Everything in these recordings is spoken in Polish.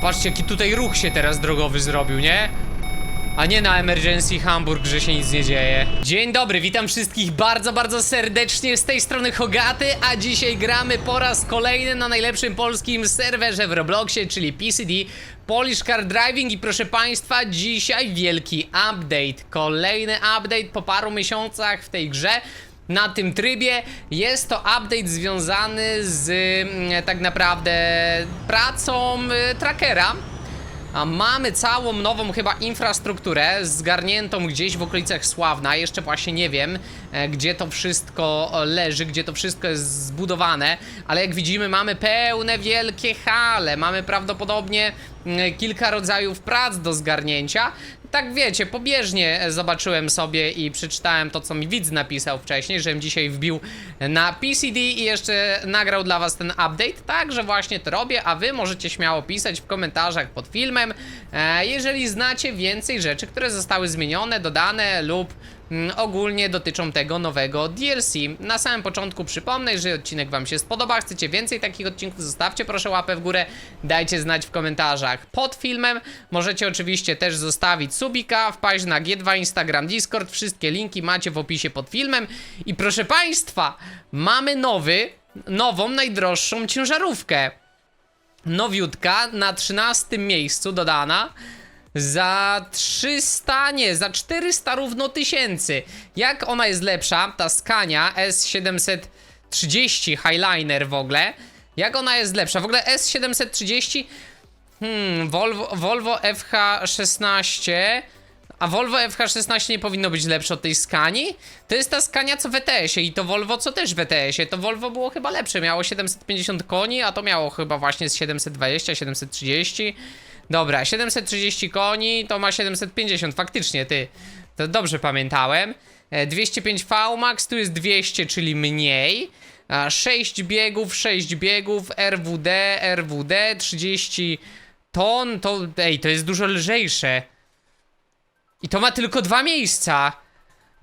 patrzcie, jaki tutaj ruch się teraz drogowy zrobił, nie? A nie na Emergency Hamburg, że się nic nie dzieje. Dzień dobry, witam wszystkich bardzo, bardzo serdecznie z tej strony Hogaty, a dzisiaj gramy po raz kolejny na najlepszym polskim serwerze w Robloxie, czyli PCD Polish Car Driving i proszę państwa, dzisiaj wielki update. Kolejny update po paru miesiącach w tej grze. Na tym trybie jest to update związany z mm, tak naprawdę pracą y, trackera. A mamy całą nową chyba infrastrukturę zgarniętą gdzieś w okolicach Sławna. Jeszcze właśnie nie wiem, e, gdzie to wszystko leży, gdzie to wszystko jest zbudowane, ale jak widzimy mamy pełne wielkie hale. Mamy prawdopodobnie mm, kilka rodzajów prac do zgarnięcia. Tak wiecie, pobieżnie e, zobaczyłem sobie i przeczytałem to, co mi widz napisał wcześniej, żebym dzisiaj wbił na PCD i jeszcze nagrał dla was ten update. Także właśnie to robię, a wy możecie śmiało pisać w komentarzach pod filmem, e, jeżeli znacie więcej rzeczy, które zostały zmienione, dodane lub ogólnie dotyczą tego nowego DLC. Na samym początku przypomnę, jeżeli odcinek wam się spodoba, chcecie więcej takich odcinków, zostawcie proszę łapę w górę, dajcie znać w komentarzach pod filmem. Możecie oczywiście też zostawić subika, wpaść na G2, Instagram, Discord, wszystkie linki macie w opisie pod filmem. I proszę państwa, mamy nowy, nową, najdroższą ciężarówkę. Nowiutka, na 13 miejscu dodana. Za 300, nie, za 400 równo tysięcy. Jak ona jest lepsza, ta Scania S730 Highliner w ogóle? Jak ona jest lepsza? W ogóle S730 Hmm, Volvo, Volvo FH16. A Volvo FH16 nie powinno być lepsze od tej Skani? To jest ta Skania co w ETS-ie i to Volvo co też w ETS-ie. To Volvo było chyba lepsze, miało 750 koni, a to miało chyba właśnie z 720, 730. Dobra, 730 koni to ma 750, faktycznie ty. To dobrze pamiętałem. E, 205 VMAX, tu jest 200, czyli mniej. A 6 biegów, 6 biegów, RWD, RWD, 30 ton, to ej, to jest dużo lżejsze. I to ma tylko dwa miejsca.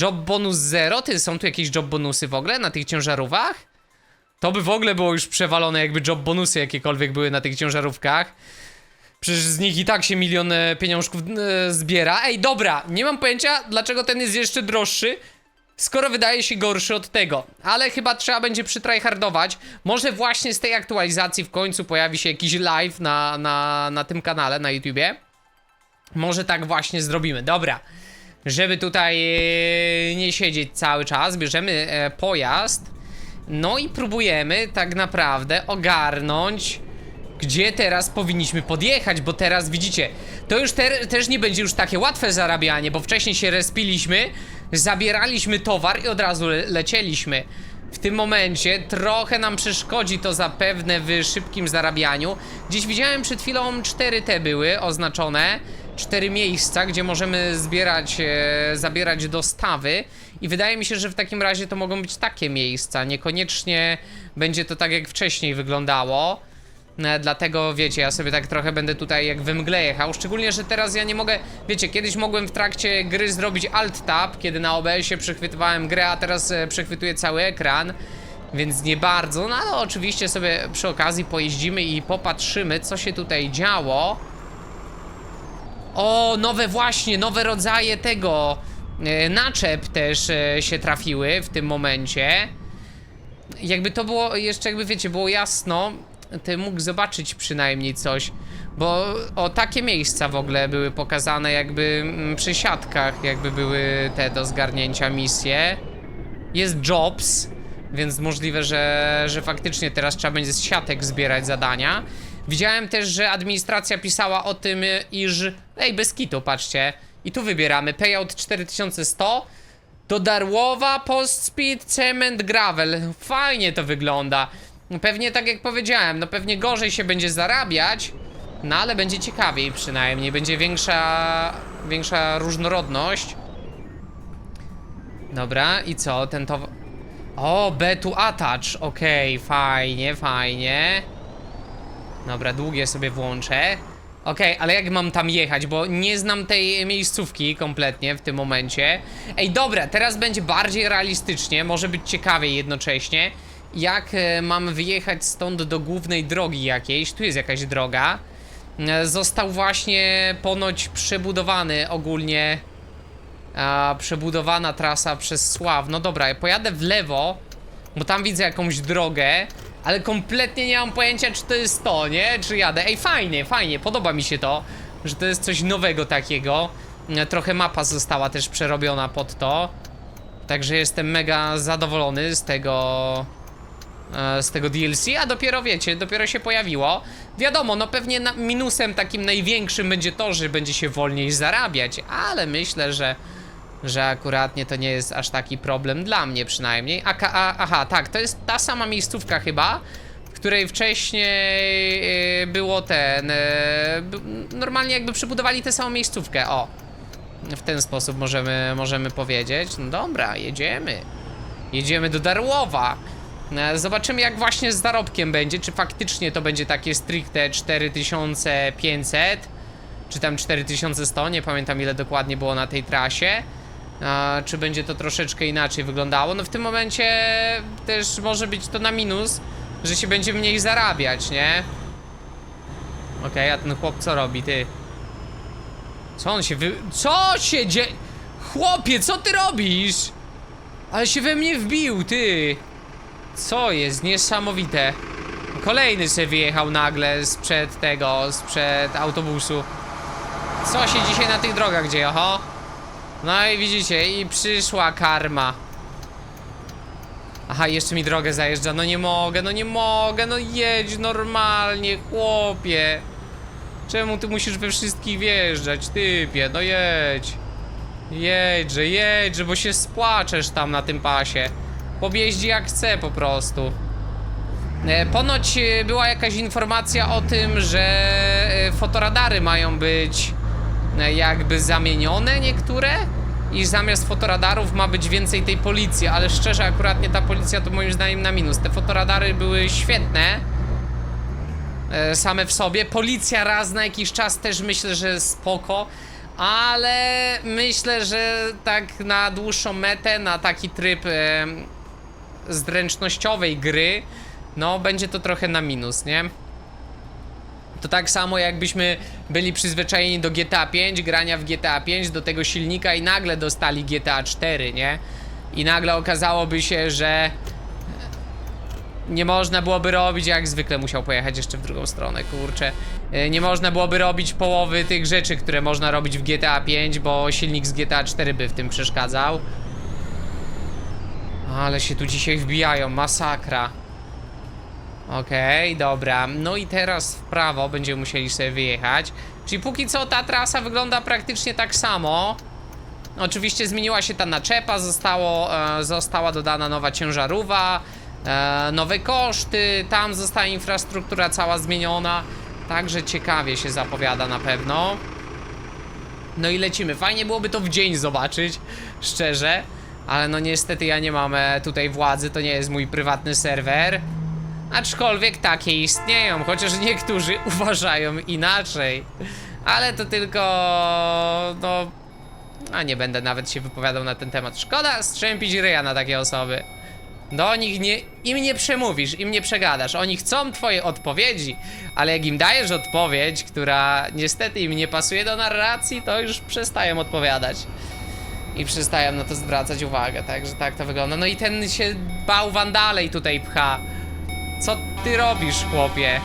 Job bonus 0, ty są tu jakieś job bonusy w ogóle na tych ciężarówkach? To by w ogóle było już przewalone, jakby job bonusy jakiekolwiek były na tych ciężarówkach. Przecież z nich i tak się milion pieniążków e, zbiera. Ej, dobra, nie mam pojęcia, dlaczego ten jest jeszcze droższy, skoro wydaje się gorszy od tego. Ale chyba trzeba będzie przytryhardować. Może właśnie z tej aktualizacji w końcu pojawi się jakiś live na, na, na tym kanale, na YouTubie. Może tak właśnie zrobimy. Dobra. Żeby tutaj e, nie siedzieć cały czas, bierzemy e, pojazd. No i próbujemy tak naprawdę ogarnąć gdzie teraz powinniśmy podjechać, bo teraz widzicie, to już te, też nie będzie już takie łatwe zarabianie, bo wcześniej się respiliśmy, zabieraliśmy towar i od razu le lecieliśmy. W tym momencie trochę nam przeszkodzi to zapewne w szybkim zarabianiu. Gdzieś widziałem przed chwilą 4T były oznaczone, cztery miejsca, gdzie możemy zbierać, e, zabierać dostawy i wydaje mi się, że w takim razie to mogą być takie miejsca, niekoniecznie będzie to tak jak wcześniej wyglądało. E, Dlatego wiecie, ja sobie tak trochę będę tutaj jak we mgle jechał. Szczególnie, że teraz ja nie mogę. Wiecie, kiedyś mogłem w trakcie gry zrobić Alt-Tab, kiedy na OBS-ie przechwytywałem grę, a teraz e, przechwytuję cały ekran. Więc nie bardzo. No ale oczywiście sobie przy okazji pojeździmy i popatrzymy, co się tutaj działo. O, nowe właśnie, nowe rodzaje tego e, naczep też e, się trafiły w tym momencie. Jakby to było jeszcze, jakby wiecie, było jasno, ty mógł zobaczyć przynajmniej coś. Bo o takie miejsca w ogóle były pokazane jakby mm, przy siatkach, jakby były te do zgarnięcia misje. Jest jobs, więc możliwe, że, że faktycznie teraz trzeba będzie z siatek zbierać zadania. Widziałem też, że administracja pisała o tym, iż... Ej, bez kitu, patrzcie. I tu wybieramy payout 4100 do Darłowa, Post Speed, Cement, Gravel. Fajnie to wygląda. Pewnie tak jak powiedziałem, no pewnie gorzej się będzie zarabiać, no ale będzie ciekawiej przynajmniej, będzie większa, większa różnorodność. Dobra, i co, ten to... O, B to attach, okej, fajnie, fajnie. Dobra, długie sobie włączę. Okej, ale jak mam tam jechać, bo nie znam tej miejscówki kompletnie w tym momencie. Ej, dobra, teraz będzie bardziej realistycznie, może być ciekawiej jednocześnie. Jak e, mam wyjechać stąd do głównej drogi jakiejś? Tu jest jakaś droga. e, został właśnie ponoć przebudowany ogólnie. A, przebudowana trasa przez Sław. No dobra, ja pojadę w lewo, bo tam widzę jakąś drogę, ale kompletnie nie mam pojęcia, czy to jest to, nie? Czy jadę. Ej, fajnie, fajnie, podoba mi się to, że to jest coś nowego takiego. E, Trochę mapa została też przerobiona pod to. Także jestem mega zadowolony z tego z tego DLC, a dopiero wiecie, dopiero się pojawiło. Wiadomo, no pewnie minusem takim największym będzie to, że będzie się wolniej zarabiać, ale myślę, że że akuratnie to nie jest aż taki problem dla mnie przynajmniej. A, a, aha, tak, to jest ta sama miejscówka chyba, w której wcześniej e, było ten. e, normalnie jakby przebudowali tę samą miejscówkę. O. W ten sposób możemy, możemy powiedzieć. No dobra, jedziemy. Jedziemy do Darłowa. E, Zobaczymy jak właśnie z zarobkiem będzie, czy faktycznie to będzie takie stricte 4500 czy tam 4100, nie pamiętam ile dokładnie było na tej trasie. A, czy będzie to troszeczkę inaczej wyglądało? No w tym momencie też może być to na minus, że się będzie mniej zarabiać, nie? Okej, a ten chłop co robi, ty? Co on się wy... Co się dzieje? Chłopie, co ty robisz? Ale się we mnie wbił, ty! Co jest? Niesamowite. Kolejny se wyjechał nagle sprzed tego, sprzed autobusu. Co się dzisiaj na tych drogach dzieje, oho? No i widzicie, i przyszła karma. Aha, jeszcze mi drogę zajeżdża, no nie mogę, no nie mogę, no jedź normalnie, chłopie. Czemu ty musisz we wszystkich wjeżdżać, typie, no jedź. Jedźże, jedźże, bo się spłaczesz tam na tym pasie. Pobjeździ jak chce po prostu. E, Ponoć e, była jakaś informacja o tym, że e, fotoradary mają być jakby zamienione niektóre i zamiast fotoradarów ma być więcej tej policji, ale szczerze akuratnie ta policja to moim zdaniem na minus. Te fotoradary były świetne same w sobie. Policja raz na jakiś czas też myślę, że spoko, ale myślę, że tak na dłuższą metę, na taki tryb zręcznościowej gry, no będzie to trochę na minus, nie? To tak samo jakbyśmy byli przyzwyczajeni do GTA 5, grania w GTA 5, do tego silnika i nagle dostali GTA 4, nie? I nagle okazałoby się, że nie można byłoby robić, jak zwykle musiał pojechać jeszcze w drugą stronę, kurczę. E, Nie można byłoby robić połowy tych rzeczy, które można robić w GTA 5, bo silnik z GTA 4 by w tym przeszkadzał. Ale się tu dzisiaj wbijają, masakra. Okej, dobra. No i teraz w prawo będziemy musieli sobie wyjechać. Czyli póki co ta trasa wygląda praktycznie tak samo. Oczywiście zmieniła się ta naczepa, zostało, e, została dodana nowa ciężarówka, e, nowe koszty, tam została infrastruktura cała zmieniona. Także ciekawie się zapowiada na pewno. No i lecimy. Fajnie byłoby to w dzień zobaczyć, szczerze. Ale no niestety ja nie mam tutaj władzy, to nie jest mój prywatny serwer. Aczkolwiek takie istnieją, chociaż niektórzy uważają inaczej. Ale to tylko. No. A nie będę nawet się wypowiadał na ten temat. Szkoda strzępić ryja na takie osoby. Do nich nie. im nie przemówisz, im nie przegadasz. Oni chcą twoje odpowiedzi, ale jak im dajesz odpowiedź, która niestety im nie pasuje do narracji, to już przestają odpowiadać. I przestają na to zwracać uwagę, także tak to wygląda. No i ten się bałwan dalej tutaj pcha. Co ty robisz, chłopie?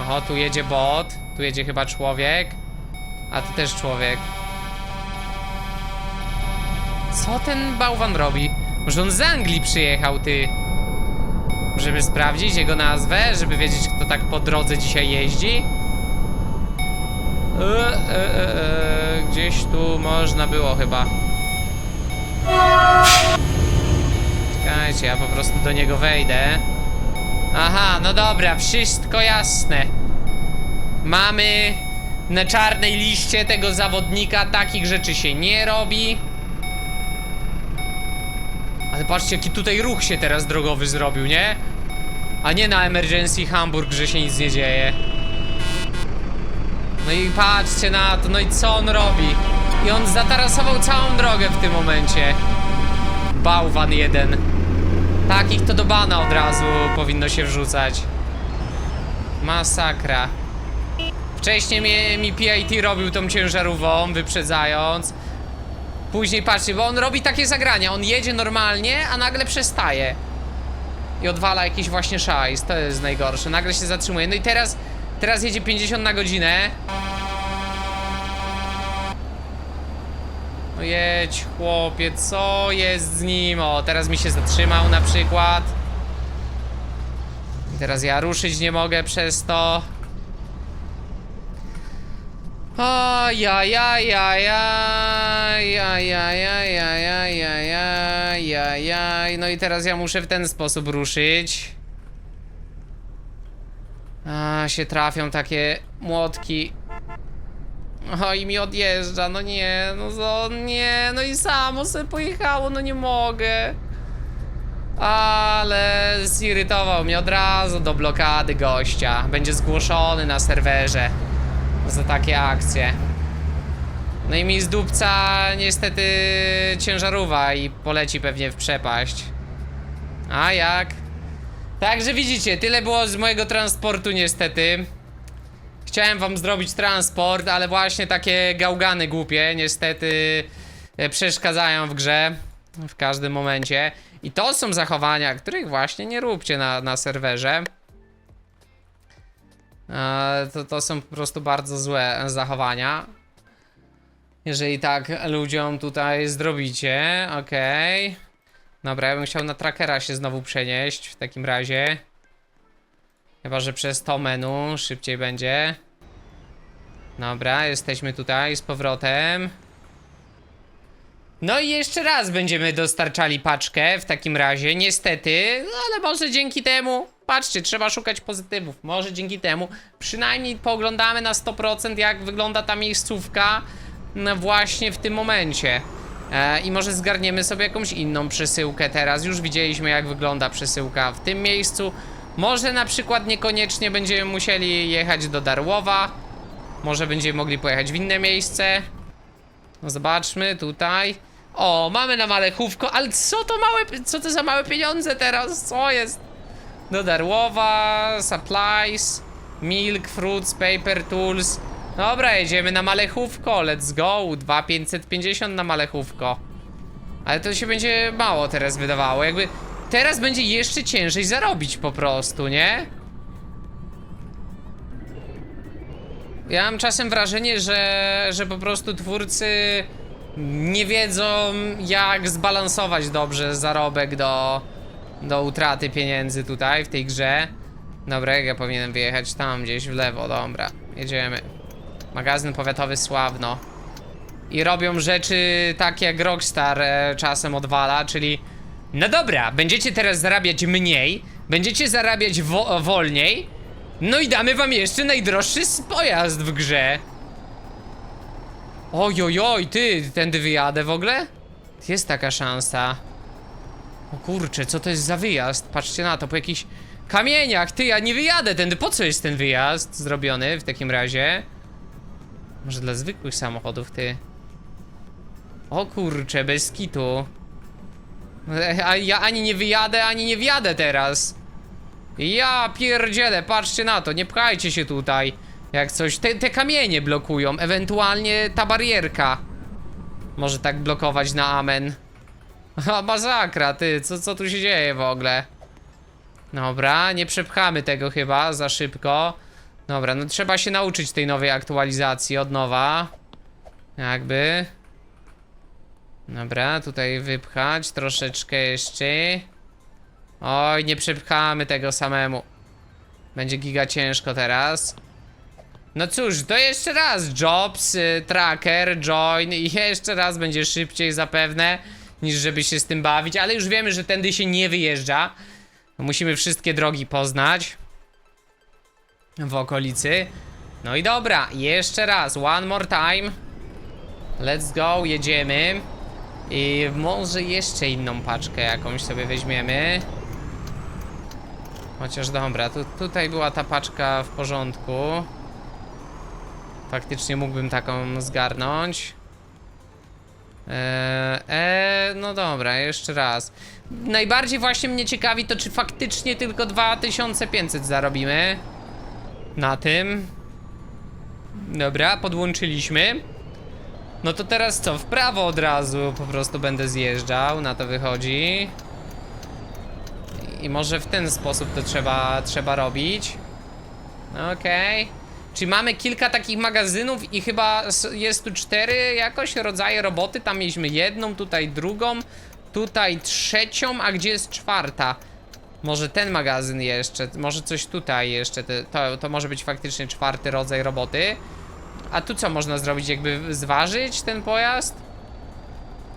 Oho, tu jedzie bot, tu jedzie chyba człowiek, a ty też człowiek. Co ten bałwan robi? Może on z Anglii przyjechał, ty? Żeby sprawdzić jego nazwę, żeby wiedzieć, kto tak po drodze dzisiaj jeździ? E, e, e, e, gdzieś tu można było chyba. Czekajcie, ja po prostu do niego wejdę. Aha, no dobra, wszystko jasne. Mamy na czarnej liście tego zawodnika, takich rzeczy się nie robi. Ale patrzcie, jaki tutaj ruch się teraz drogowy zrobił, nie? A nie na Emergency Hamburg, że się nic nie dzieje. No i patrzcie na to, no i co on robi? I on zatarasował całą drogę w tym momencie. Bałwan jeden. Takich to do bana od razu powinno się wrzucać. Masakra. Wcześniej mnie, mi PIT robił tą ciężarówką, wyprzedzając. Później patrzcie, bo on robi takie zagrania. On jedzie normalnie, a nagle przestaje. I odwala jakiś właśnie szajs. To jest najgorsze. Nagle się zatrzymuje. No i teraz, Teraz jedzie 50 na godzinę. No jedź chłopie, co jest z nim? O, teraz mi się zatrzymał na przykład. I teraz ja ruszyć nie mogę przez to. No i teraz ja muszę w ten sposób ruszyć. A, się trafią takie młotki. O, i mi odjeżdża, no nie, no zo, nie, no i samo sobie pojechało, no nie mogę. Ale zirytował mnie od razu do blokady gościa. Będzie zgłoszony na serwerze za takie akcje. No i mi z dupca niestety ciężarówka i poleci pewnie w przepaść. A jak? Także widzicie, tyle było z mojego transportu niestety. Chciałem wam zrobić transport, ale właśnie takie gałgany głupie niestety e, przeszkadzają w grze w każdym momencie. I to są zachowania, których właśnie nie róbcie na, na serwerze. E, to, to są po prostu bardzo złe zachowania. Jeżeli tak ludziom tutaj zrobicie, okej. Dobra, ja bym chciał na trackera się znowu przenieść w takim razie. Chyba, że przez to menu szybciej będzie. Dobra, jesteśmy tutaj z powrotem. No i jeszcze raz będziemy dostarczali paczkę w takim razie, niestety, no ale może dzięki temu, patrzcie, trzeba szukać pozytywów, może dzięki temu przynajmniej pooglądamy na 100% jak wygląda ta miejscówka no właśnie w tym momencie. E, I może zgarniemy sobie jakąś inną przesyłkę teraz, już widzieliśmy jak wygląda przesyłka w tym miejscu. Może na przykład niekoniecznie będziemy musieli jechać do Darłowa, może będziemy mogli pojechać w inne miejsce. No zobaczmy tutaj. O, mamy na malechówko, ale co to małe, co to za małe pieniądze teraz? Co jest? Do Darłowa, supplies, milk, fruits, paper, tools. Dobra, jedziemy na malechówko, let's go. 2550 na malechówko. Ale to się będzie mało teraz wydawało, jakby teraz będzie jeszcze ciężej zarobić po prostu, nie? Ja mam czasem wrażenie, że, że po prostu twórcy nie wiedzą jak zbalansować dobrze zarobek do, do utraty pieniędzy tutaj w tej grze. Dobra, ja powinienem wyjechać tam gdzieś w lewo, dobra, jedziemy. Magazyn powiatowy Sławno. I robią rzeczy takie jak Rockstar e, czasem odwala, czyli no dobra, będziecie teraz zarabiać mniej, będziecie zarabiać wo wolniej, no i damy wam jeszcze najdroższy pojazd w grze. Ojojoj, ty, tędy wyjadę w ogóle? Jest taka szansa. O kurczę, co to jest za wyjazd? Patrzcie na to, po jakichś kamieniach. Ty, ja nie wyjadę tędy. Po co jest ten wyjazd zrobiony w takim razie? Może dla zwykłych samochodów, ty. O kurczę, bez kitu. E, A ja ani nie wyjadę, ani nie wjadę teraz. Ja pierdzielę, patrzcie na to, nie pchajcie się tutaj. Jak coś, te, te kamienie blokują, ewentualnie ta barierka. Może tak blokować na amen. A masakra, ty, co, co tu się dzieje w ogóle? Dobra, nie przepchamy tego chyba za szybko. Dobra, no trzeba się nauczyć tej nowej aktualizacji od nowa. Jakby. Dobra, tutaj wypchać troszeczkę jeszcze. Oj, nie przepchamy tego samemu. Będzie giga ciężko teraz. No cóż, to jeszcze raz Jobs, y, Tracker, Join i jeszcze raz będzie szybciej zapewne niż żeby się z tym bawić, ale już wiemy, że tędy się nie wyjeżdża. Musimy wszystkie drogi poznać w okolicy. No i dobra, jeszcze raz, one more time. Let's go, jedziemy. I może jeszcze inną paczkę jakąś sobie weźmiemy. Chociaż dobra, tu, tutaj była ta paczka w porządku. Faktycznie mógłbym taką zgarnąć. Eee, e, no dobra, jeszcze raz. Najbardziej właśnie mnie ciekawi to, czy faktycznie tylko 2500 zarobimy. Na tym. Dobra, podłączyliśmy. No to teraz co? W prawo od razu po prostu będę zjeżdżał, na to wychodzi. I może w ten sposób to trzeba, trzeba robić. Okej. Czyli mamy kilka takich magazynów i chyba jest tu cztery jakoś rodzaje roboty. Tam mieliśmy jedną, tutaj drugą, tutaj trzecią, a gdzie jest czwarta? Może ten magazyn jeszcze, może coś tutaj jeszcze, to, to może być faktycznie czwarty rodzaj roboty. A tu co można zrobić, jakby zważyć ten pojazd?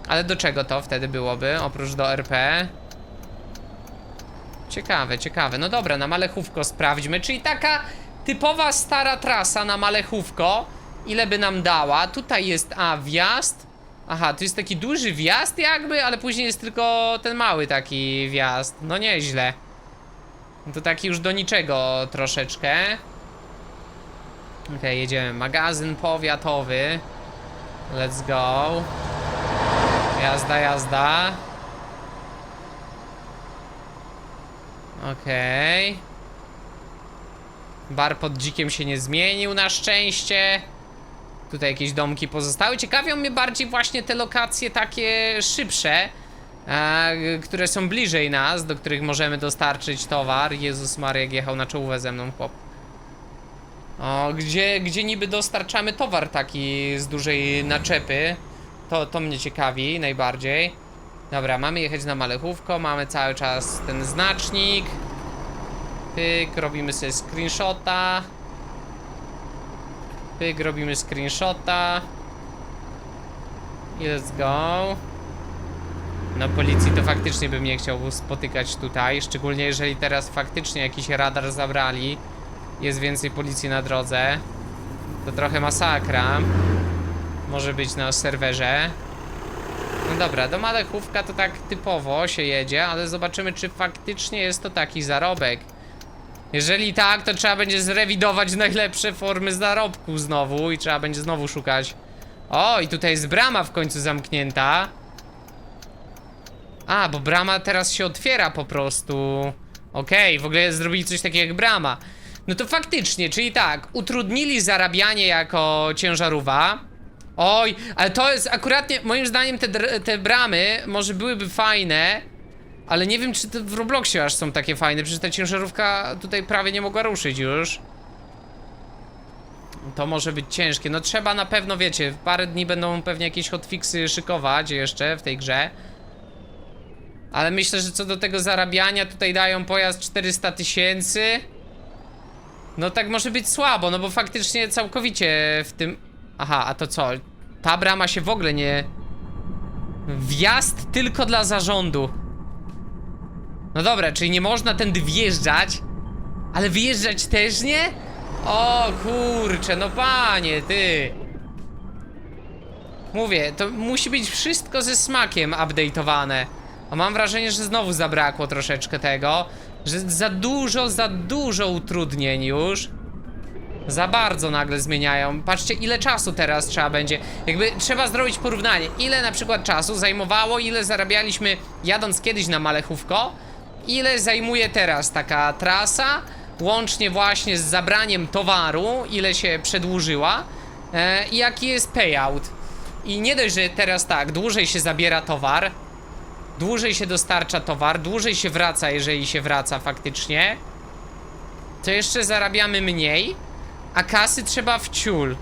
Ale do czego to wtedy byłoby, oprócz do RP? Ciekawe, ciekawe. No dobra, na Malechówko sprawdźmy. Czyli taka typowa stara trasa na Malechówko. Ile by nam dała? Tutaj jest, a, wjazd. Aha, tu jest taki duży wjazd jakby, ale później jest tylko ten mały taki wjazd. No nieźle. No To taki już do niczego troszeczkę. Okej, jedziemy. Magazyn powiatowy. Let's go. Jazda, jazda. Okej. Bar pod dzikiem się nie zmienił na szczęście. Tutaj jakieś domki pozostały. Ciekawią mnie bardziej właśnie te lokacje takie szybsze, e, które są bliżej nas, do których możemy dostarczyć towar. Jezus Maria, jechał na czołówę ze mną chłop. O, gdzie, gdzie niby dostarczamy towar taki z dużej naczepy? To, to mnie ciekawi najbardziej. Dobra, mamy jechać na Malechówko, mamy cały czas ten znacznik. Pyk, robimy sobie screenshota. Pyk, robimy screenshota. I let's go. No policji to faktycznie bym nie chciał spotykać tutaj, szczególnie jeżeli teraz faktycznie jakiś radar zabrali. Jest więcej policji na drodze. To trochę masakra. Może być na serwerze. No dobra, do Malechówka to tak typowo się jedzie, ale zobaczymy, czy faktycznie jest to taki zarobek. Jeżeli tak, to trzeba będzie zrewidować najlepsze formy zarobku znowu i trzeba będzie znowu szukać. O, i tutaj jest brama w końcu zamknięta. A, bo brama teraz się otwiera po prostu. Okej, w ogóle zrobili coś takiego jak brama. No to faktycznie, czyli tak, utrudnili zarabianie jako ciężarówka. Oj, ale to jest akuratnie, moim zdaniem te, te bramy może byłyby fajne, ale nie wiem czy w Robloxie aż są takie fajne, przecież ta ciężarówka tutaj prawie nie mogła ruszyć już. To może być ciężkie, no trzeba na pewno, wiecie, w parę dni będą pewnie jakieś hotfixy szykować jeszcze w tej grze. Ale myślę, że co do tego zarabiania, tutaj dają pojazd 400 tysięcy. No tak może być słabo, no bo faktycznie całkowicie w tym... Aha, a to co? Ta brama się w ogóle nie... Wjazd tylko dla zarządu. No dobra, czyli nie można tędy wjeżdżać, ale wyjeżdżać też nie? O kurczę, no panie, ty. Mówię, to musi być wszystko ze smakiem update'owane. A mam wrażenie, że znowu zabrakło troszeczkę tego, że za dużo, za dużo utrudnień już. Za bardzo nagle zmieniają. Patrzcie, ile czasu teraz trzeba będzie. Jakby trzeba zrobić porównanie. Ile na przykład czasu zajmowało, ile zarabialiśmy jadąc kiedyś na Malechówko, ile zajmuje teraz taka trasa, łącznie właśnie z zabraniem towaru, ile się przedłużyła e, i jaki jest payout. I nie dość, że teraz tak, dłużej się zabiera towar, dłużej się dostarcza towar, dłużej się wraca, jeżeli się wraca faktycznie, to jeszcze zarabiamy mniej, a kasy trzeba w ciul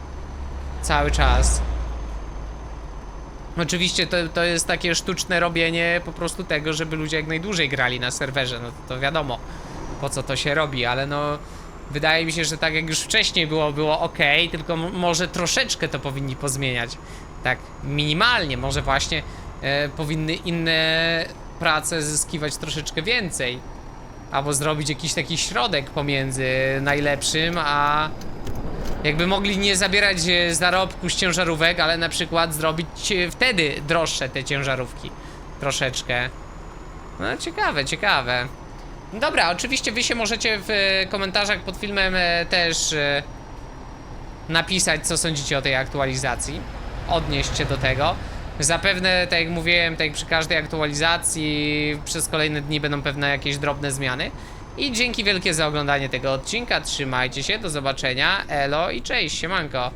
cały czas. Oczywiście to, to jest takie sztuczne robienie po prostu tego, żeby ludzie jak najdłużej grali na serwerze, no to, wiadomo po co to się robi, ale no wydaje mi się, że tak jak już wcześniej było, było ok, tylko może troszeczkę to powinni pozmieniać. Tak minimalnie, może właśnie e, powinny inne prace zyskiwać troszeczkę więcej. Albo zrobić jakiś taki środek pomiędzy najlepszym, a jakby mogli nie zabierać e, zarobku z ciężarówek, ale na przykład zrobić e, wtedy droższe te ciężarówki. Troszeczkę. No ciekawe, ciekawe. Dobra, oczywiście wy się możecie w e, komentarzach pod filmem też napisać, co sądzicie o tej aktualizacji. Odnieść się do tego. Zapewne, tak jak mówiłem, tak jak przy każdej aktualizacji, przez kolejne dni będą pewne jakieś drobne zmiany. I dzięki wielkie za oglądanie tego odcinka. Trzymajcie się, do zobaczenia. Elo i cześć, siemanko.